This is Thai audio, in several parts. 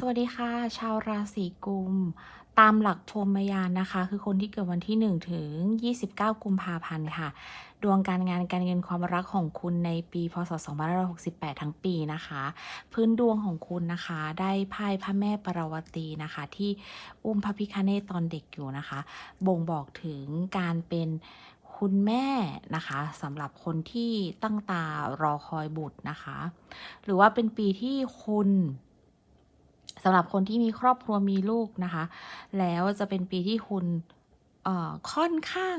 สวัสดีค่ะ ชาวราศีกุม ตามหลักพรมยานนะคะ คือคนที่เกิดวันที่ 1 ถึง 29 กุมภาพันธ์ค่ะ ดวงการงานการเงินความรักของคุณในปีพศ 2568 ทั้งปีนะคะ พื้นดวงของคุณนะคะ ได้ไพ่พระแม่ปรวตีนะคะ ที่อุ้มพระพิคเนตตอนเด็กอยู่นะคะ บ่งบอกถึงการเป็นคุณแม่นะคะสำหรับคนที่ตั้งตารอคอยบุตรนะคะ หรือว่าเป็นปีที่คุณ สำหรับคนที่มีครอบครัวมีลูกนะคะ แล้วจะเป็นปีที่คุณเอ่อค่อนข้าง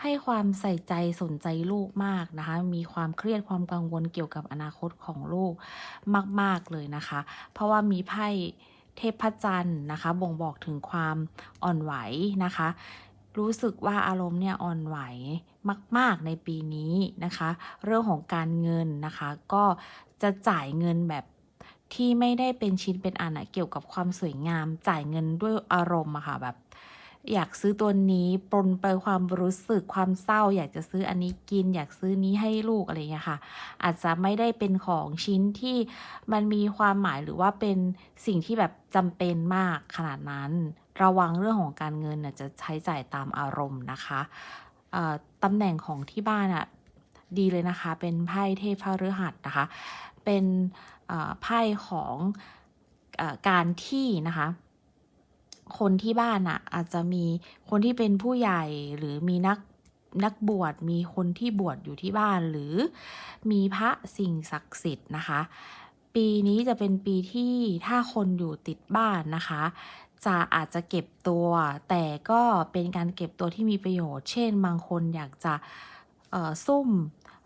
ให้ความใส่ใจสนใจลูกมากนะคะ มีความเครียดความกังวลเกี่ยวกับอนาคตของลูกมาก ๆ เลยนะคะ เพราะว่ามีไพ่เทพจันทร์นะคะ บ่งบอกถึงความอ่อนไหวนะคะ รู้สึกว่าอารมณ์เนี่ยอ่อนไหวมาก ๆ ในปีนี้นะคะ เรื่องของการเงินนะคะ ก็จะจ่ายเงินแบบ ที่ไม่ได้เป็นชิ้นเป็นอันอะเกี่ยวกับความสวยงามจ่ายเงินด้วยอารมณ์อะค่ะแบบ อยากซื้อตัวนี้ปนไปความรู้สึกความเศร้า อยากจะซื้ออันนี้กิน อยากซื้อนี้ให้ลูกอะไรอย่างเงี้ยค่ะ อาจจะไม่ได้เป็นของชิ้นที่มันมีความหมายหรือว่าเป็นสิ่งที่แบบจำเป็นมากขนาดนั้น ระวังเรื่องของการเงินน่ะจะใช้จ่ายตามอารมณ์นะคะตำแหน่งของที่บ้านอะดีเลยนะคะ เป็นไพ่เทพพฤหัสนะคะ เป็น ไพ่ของอการที่นะคะคนที่บ้านอะอาจจะมีคนที่เป็นผู้ใหญ่หรือมีนักนักบวชมีคนที่บวชอยู่ที่บ้านหรือมีพระสิ่งศักดิ์สิทธิ์นะคะ ปีนี้จะเป็นปีที่ถ้าคนอยู่ติดบ้านนะคะ จะอาจจะเก็บตัว แต่ก็เป็นการเก็บตัวที่มีประโยชน์ เช่นบางคนอยากจะซุ่ม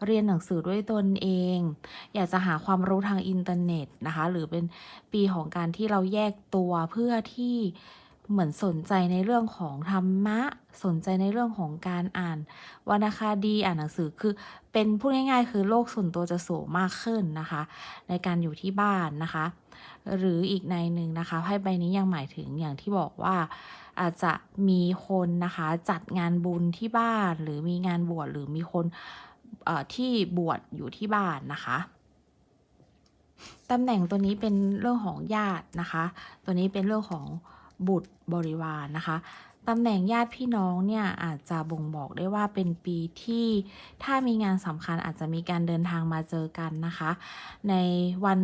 เรียนหนังสือด้วยตนเอง อยากจะหาความรู้ทางอินเทอร์เน็ตนะคะ หรือเป็นปีของการที่เราแยกตัวเพื่อที่เหมือนสนใจในเรื่องของธรรมะ สนใจในเรื่องของการอ่านวรรณคดีอ่านหนังสือคือเป็นพูดง่ายๆ คือโลกส่วนตัวจะสูงมากขึ้นนะคะ ในการอยู่ที่บ้านนะคะ หรืออีกในหนึ่งนะคะไพ่ใบนี้ยังหมายถึงอย่างที่บอกว่าอาจจะมีคนนะคะจัดงานบุญที่บ้านหรือมีงานบวชหรือมีคน ที่บวชอยู่ที่บ้านนะคะตำแหน่งตัวนี้เป็นเรื่องของญาตินะคะ ตัวนี้เป็นเรื่องของบุตรบริวารนนะคะ ตำแหน่งญาติพี่น้องเนี่ยอาจจะบ่งบอกได้ว่าเป็นปีที่ถ้ามีงานสำคัญอาจจะมีการเดินทางมาเจอกันนะคะ ในวัน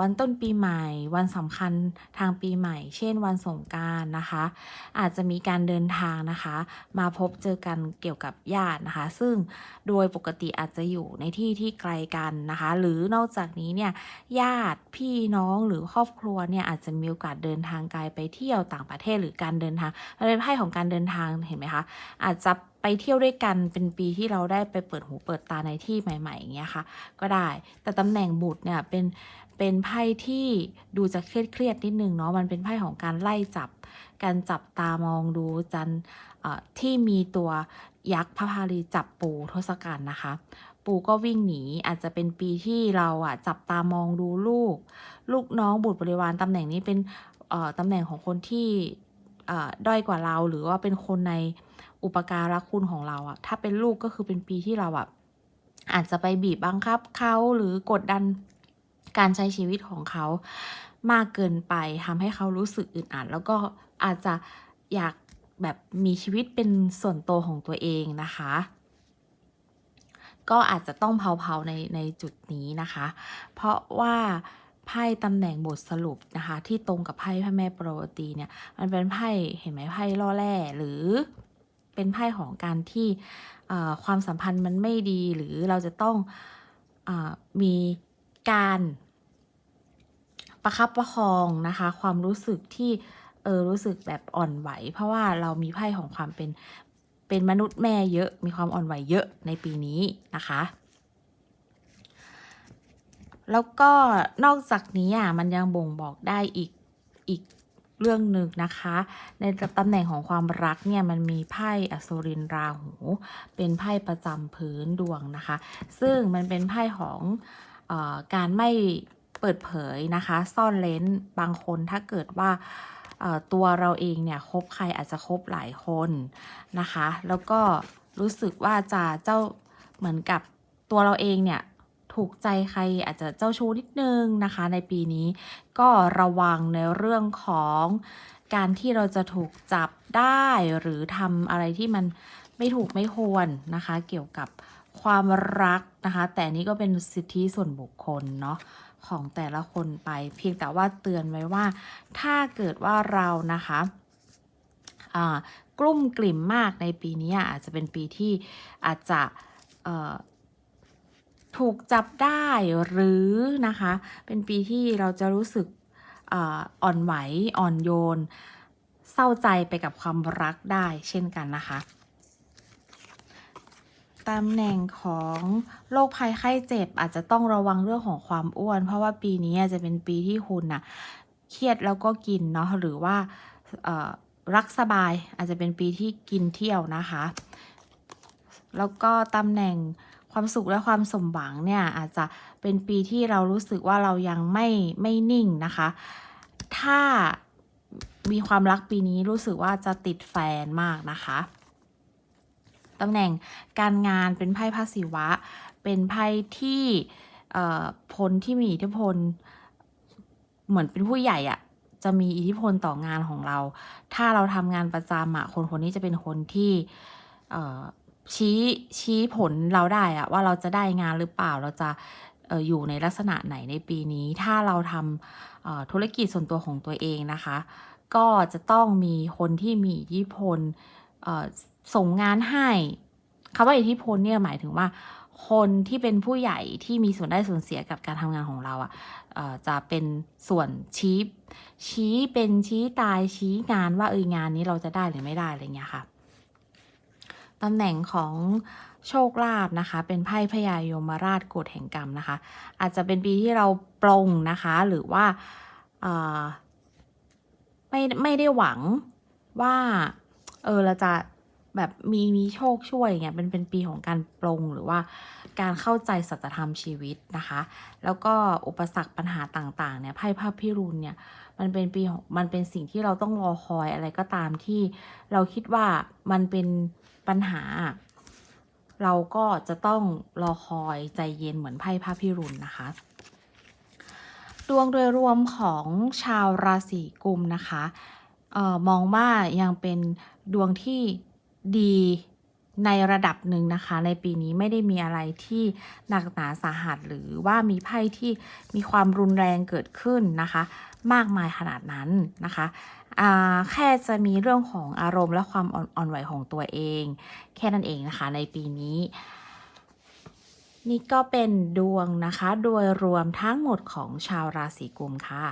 วันต้นปีใหม่ วันสำคัญทางปีใหม่ เช่นวันสงการนะคะ อาจจะมีการเดินทางนะคะ มาพบเจอกันเกี่ยวกับญาตินะคะ ซึ่งโดยปกติอาจจะอยู่ในที่ที่ไกลกันนะคะ หรือนอกจากนี้เนี่ยญาติพี่น้องหรือครอบครัวเนี่ยอาจจะมีโอกาสเดินทางไกลไปเที่ยวต่างประเทศหรือการเดินทางมันเป็นไพ่ของการเดินทางเห็นไหมคะ อาจจะไปเที่ยวด้วยกันเป็นปีที่เราได้ไปเปิดหูเปิดตาในที่ใหม่ๆอย่างเงี้ยค่ะ ก็ได้แต่ตำแหน่งบุตรเนี่ยเป็นเป็นไพ่ที่ดูจะเครียดเครียดๆนิดนึงเนาะมันเป็นไพ่ของการไล่จับ การจับตามองดูจันที่มีตัวยักษ์พระพารีจับปูทศกัณฐ์นะคะ ปูก็วิ่งหนีอาจจะเป็นปีที่เราอะจับตามองดูลูก ลูกน้องบุตรบริวารตำแหน่งนี้เป็นตำแหน่งของคนที่ ด้อยกว่าเราหรือว่าเป็นคนในอุปการะคุณของเราอะถ้าเป็นลูกก็คือเป็นปีที่เราอะอาจจะไปบีบบังคับเขาหรือกดดันการใช้ชีวิตของเขามากเกินไปทำให้เขารู้สึกอึดอัดแล้วก็อาจจะอยากแบบมีชีวิตเป็นส่วนตัวของตัวเองนะคะ ก็อาจจะต้องเผาๆในในจุดนี้นะคะ เพราะว่า ไพ่ตำแหน่งบทสรุปนะคะ ที่ตรงกับไพ่พระแม่ปรวตีเนี่ย มันเป็นไพ่เห็นไหมไพ่ล่อแร่หรือเป็นไพ่ของการที่ความสัมพันธ์มันไม่ดีหรือเราจะต้องอมีการประคับประคองนะคะ ความรู้สึกที่เออรู้สึกแบบอ่อนไหว เพราะว่าเรามีไพ่ของความเป็นเป็นมนุษย์แม่เยอะมีความอ่อนไหวเยอะในปีนี้นะคะ แล้วก็นอกจากนี้อะมันยังบ่งบอกได้อีกอีกเรื่องหนึ่งนะคะ ในตำแหน่งของความรักเนี่ยมันมีไพ่อสุรินราหู เป็นไพ่ประจำพื้นดวงนะคะ ซึ่งมันเป็นไพ่ของออการไม่เปิดเผยนะคะ ซ่อนเลนบางคนถ้าเกิดว่าตัวเราเองเนี่ยคบใครอาจจะคบหลายคนนะคะ แล้วก็รู้สึกว่าจะเจ้าเหมือนกับตัวเราเองเนี่ย ถูกใจใครอาจจะเจ้าชู้นิดนึงนะคะ ในปีนี้ก็ระวังในเรื่องของการที่เราจะถูกจับได้หรือทำอะไรที่มันไม่ถูกไม่ควรนะคะ เกี่ยวกับความรักนะคะ แต่นี้ก็เป็นสิทธิส่วนบุคคลเนาะของแต่ละคนไป เพียงแต่ว่าเตือนไว้ว่า ถ้าเกิดว่าเรานะคะอ่ากลุ่มกลิ่มมากในปีนี้อาจจะเป็นปีที่อาจจะ ถูกจับได้หรือนะคะ เป็นปีที่เราจะรู้สึกอ่อนไหวอ่อนโยน เศร้าใจไปกับความรักได้เช่นกันนะคะตำแหน่งของโรคภัยไข้เจ็บอาจจะต้องระวังเรื่องของความอ้วน เพราะว่าปีนี้จะเป็นปีที่คุณน่ะเครียดแล้วก็กินเนาะหรือว่ารักสบายอาจจะเป็นปีที่กินเที่ยวนะคะ แล้วก็ตำแหน่ง ความสุขและความสมหวังเนี่ยอาจจะเป็นปีที่เรารู้สึกว่าเรายังไม่ไม่นิ่งนะคะ ถ้ามีความรักปีนี้รู้สึกว่าจะติดแฟนมากนะคะตำแหน่งการงานเป็นไพ่พระศิวะ เป็นไพ่ที่เอ่อพลที่มีอิทธิพล เหมือนเป็นผู้ใหญ่อะจะมีอิทธิพลต่องานของเรา ถ้าเราทำงานประจำอะคนคนนี้จะเป็นคนที่เอ่อ ชี้ชี้ผลเราได้อะว่าเราจะได้งานหรือเปล่าเราจะอยู่ในลักษณะไหนในปีนี้ ถ้าเราทำธุรกิจส่วนตัวของตัวเองนะคะ ก็จะต้องมีคนที่มีอิทธิพลส่งงานให้คำว่าอิทธิพลเนี่ยหมายถึงว่า คนที่เป็นผู้ใหญ่ที่มีส่วนได้ส่วนเสียกับการทำงานของเราอะ่ะจะเป็นส่วนชี้ชี้เป็นชี้ตายชี้งานว่าเอองานนี้เราจะได้หรือไม่ได้อะไรเงี้ยค่ะ ตำแหน่งของโชคลาภนะคะ เป็นไพ่พญายมราชกฎแห่งกรรมนะคะ อาจจะเป็นปีที่เราปรงนะคะ หรือว่าไม่ไม่ได้หวังว่า เออเราจะ แบบมีมีโชคช่วยอย่างเงี้ยเป็นเป็นปีของการปลงหรือว่าการเข้าใจสัจธรรมชีวิตนะคะ แล้วก็อุปสรรคปัญหาต่างๆเนี่ยไพ่พระพิรุณเนี่ยมันเป็นปีของมันเป็นสิ่งที่เราต้องรอคอยอะไรก็ตามที่เราคิดว่ามันเป็นปัญหา เราก็จะต้องรอคอยใจเย็นเหมือนไพ่พระพิรุณนะคะดวงโดยรวมของชาวราศีกุมนะคะออมองว่ายังเป็นดวงที่ ดีในระดับหนึ่งนะคะ ในปีนี้ไม่ได้มีอะไรที่หนักหนาสาหัสหรือว่ามีไพ่ที่มีความรุนแรงเกิดขึ้นนะคะ มากมายขนาดนั้นนะคะแค่จะมีเรื่องของอารมณ์และความอ่อนอ่อนไหวของตัวเอง แค่นั้นเองนะคะในปีนี้ นี่ก็เป็นดวงนะคะ โดยรวมทั้งหมดของชาวราศีกุมค่ะ